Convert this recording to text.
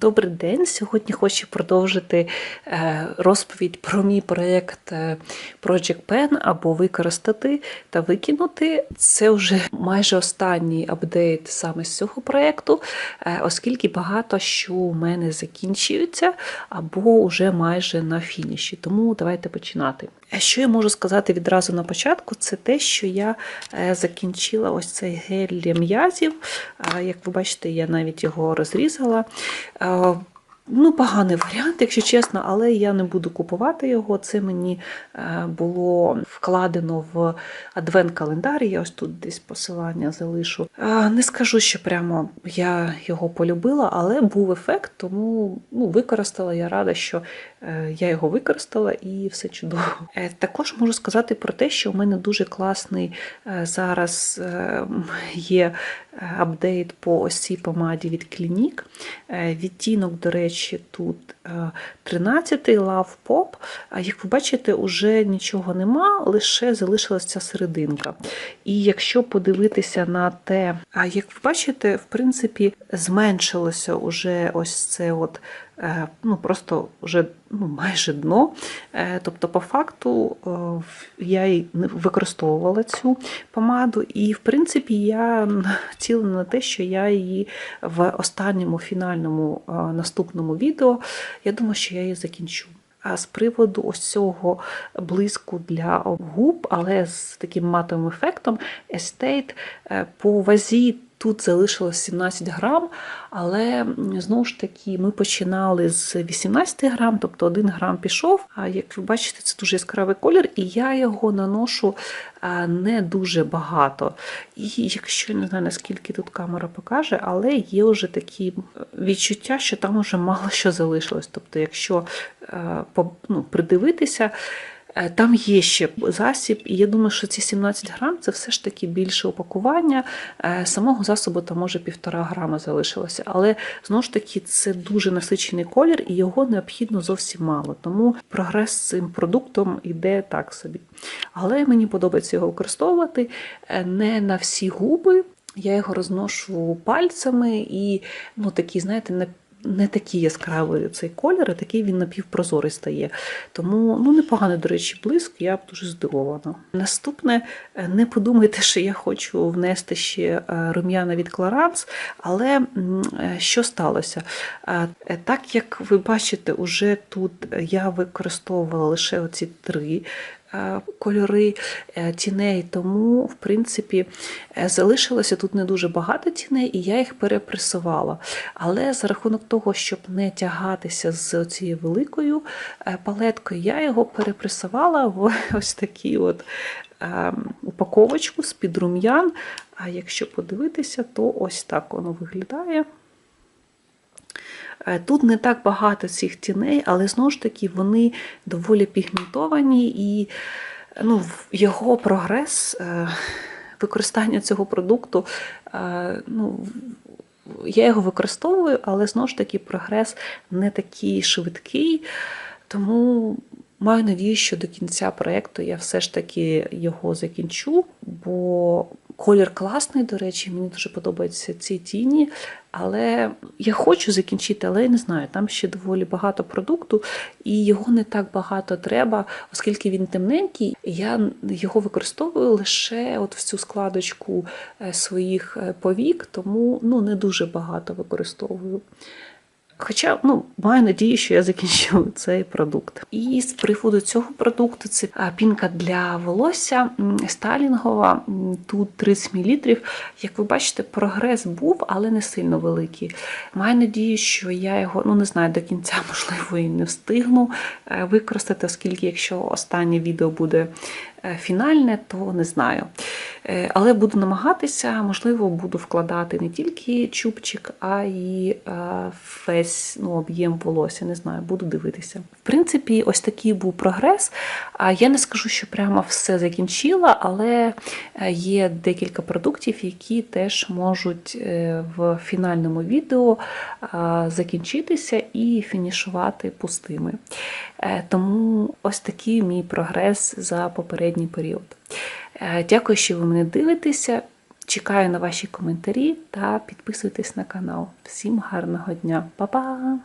Добрий день. Сьогодні хочу продовжити е, розповідь про мій проєкт е, Project Pen або використати та викинути. Це вже майже останній апдейт саме з цього проєкту, е, оскільки багато що у мене закінчується або вже майже на фініші. Тому давайте починати. Що я можу сказати відразу на початку, це те, що я закінчила ось цей гель для м'язів. Як ви бачите, я навіть його розрізала. Е, Ну, поганий варіант, якщо чесно, але я не буду купувати його. Це мені е, було вкладено в адвент-календар. Я ось тут десь посилання залишу. Е, Не скажу, що прямо я його полюбила, але був ефект, тому ну, використала. Я рада, що я його використала і все чудово. Також можу сказати про те, що у мене дуже класний зараз є апдейт по осі помаді від Clinique. Е, Відтінок, до речі, тут е, 13-й Love Pop. Як ви бачите, уже нічого нема, лише залишилася ця серединка. І якщо подивитися на те, як ви бачите, в принципі, зменшилося уже ось це от. Е, Ну, просто вже ну, майже дно. Е, Тобто, по факту, е, я й не використовувала цю помаду, і, в принципі, я націлена на те, що я її в останньому фінальному наступному відео, я думаю, що я її закінчу. А з приводу ось цього блиску для губ, але з таким матовим ефектом, Estate по вазі тут залишилось 17 грам, але знову ж таки ми починали з 18 грам, тобто 1 грам пішов. А як ви бачите, це дуже яскравий колір, і я його наношу не дуже багато. І якщо не знаю, наскільки тут камера покаже, але є вже такі відчуття, що там вже мало що залишилось. Тобто, якщо е, ну, придивитися, там є ще засіб, і я думаю, що ці 17 грам це все ж таки більше упакування. Е, Самого засобу там може півтора грама залишилося. Але знову ж таки це дуже насичений колір, і його необхідно зовсім мало. Тому прогрес з цим продуктом йде так собі. Але мені подобається його використовувати е, не на всі губи. Я його розношу пальцями і ну, такий, знаєте, не, не такий яскравий цей колір, а такий він напівпрозорий стає. Тому ну, непоганий, до речі, блиск, я дуже здивована. Наступне, е, не подумайте, що я хочу внести ще е, рум'яна від Clarins, але е, що сталося? Так як ви бачите, уже тут я використовувала лише оці три кольори е, тіней, тому, в принципі, е, залишилося тут не дуже багато тіней, і я їх перепресувала. Але за рахунок того, щоб не тягатися з цією великою е, палеткою, я його перепресувала в ось такий от е, упаковочку з-під рум'ян. А якщо подивитися, то ось так воно виглядає. Е, Тут не так багато цих тіней, але знову ж таки вони доволі пігментовані, і ну, його прогрес е, використання цього продукту, е, ну, я його використовую, але знову ж таки прогрес не такий швидкий. Тому маю надію, що до кінця проєкту я все ж таки його закінчу, бо колір класний, до речі, мені дуже подобаються ці тіні. Але я хочу закінчити, але я не знаю, там ще доволі багато продукту, і його не так багато треба, оскільки він темненький. Я його використовую лише от в цю складочку е, своїх е, повік, тому ну, не дуже багато використовую. Хоча ну, маю надію, що я закінчу цей продукт. І з приводу цього продукту це пінка для волосся м, тут 30 мл. Як ви бачите, прогрес був, але не сильно великий. Маю надію, що я його ну не знаю до кінця, можливо, і не встигну е, використати, оскільки якщо останнє відео буде фінальне, то не знаю. Е, Але буду намагатися, можливо, буду вкладати не тільки чубчик, а й е, весь ну, об'єм волосся. Не знаю, буду дивитися. В принципі, ось такий був прогрес. Я не скажу, що прямо все закінчила, але е, є декілька продуктів, які теж можуть е, в фінальному відео е, закінчитися і фінішувати пустими. Е, Тому ось такий мій прогрес за попередній період. Е, Дякую, що ви мене дивитеся. Чекаю на ваші коментарі та підписуйтесь на канал. Всім гарного дня, Па-па!